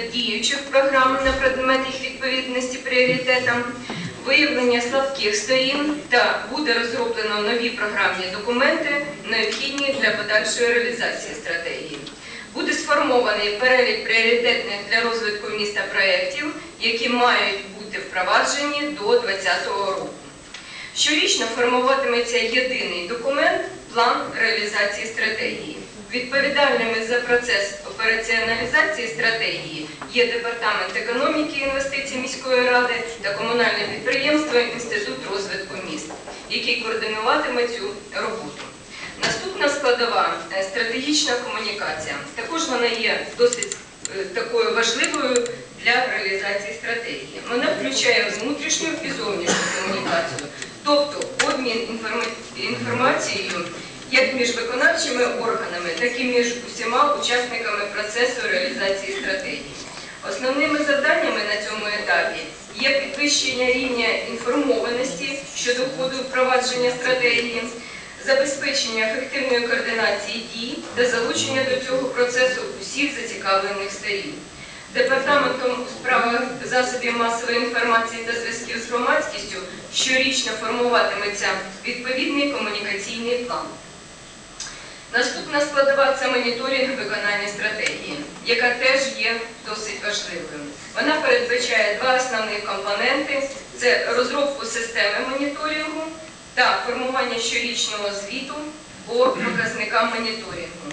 діючих програм на предмет їх відповідності пріоритетам, виявлення слабких сторін та буде розроблено нові програмні документи, необхідні для подальшої реалізації стратегії. Буде сформований перелік пріоритетних для розвитку міста проєктів, які мають бути впроваджені до 2020 року. Щорічно формуватиметься єдиний документ план реалізації стратегії. Відповідальними за процес операціоналізації стратегії є Департамент економіки і інвестицій міської ради та комунальне підприємство Інститут розвитку міст, який координуватиме цю роботу. Наступна складова е, стратегічна комунікація. Також вона є досить е, такою важливою для реалізації стратегії. Вона включає внутрішню і зовнішню комунікацію, тобто обмін інформа- інформацією як між виконавчими органами, так і між усіма учасниками процесу реалізації стратегії. Основними завданнями на цьому етапі є підвищення рівня інформованості щодо ходу впровадження стратегії, забезпечення ефективної координації дій та залучення до цього процесу усіх зацікавлених сторін. Департаментом у справах засобів масової інформації та зв'язків з громадськістю щорічно формуватиметься відповідний комунікаційний план. Наступна складова це моніторинг виконання стратегії, яка теж є досить важливою. Вона передбачає два основних компоненти: це розробку системи моніторингу та формування щорічного звіту по показникам моніторингу.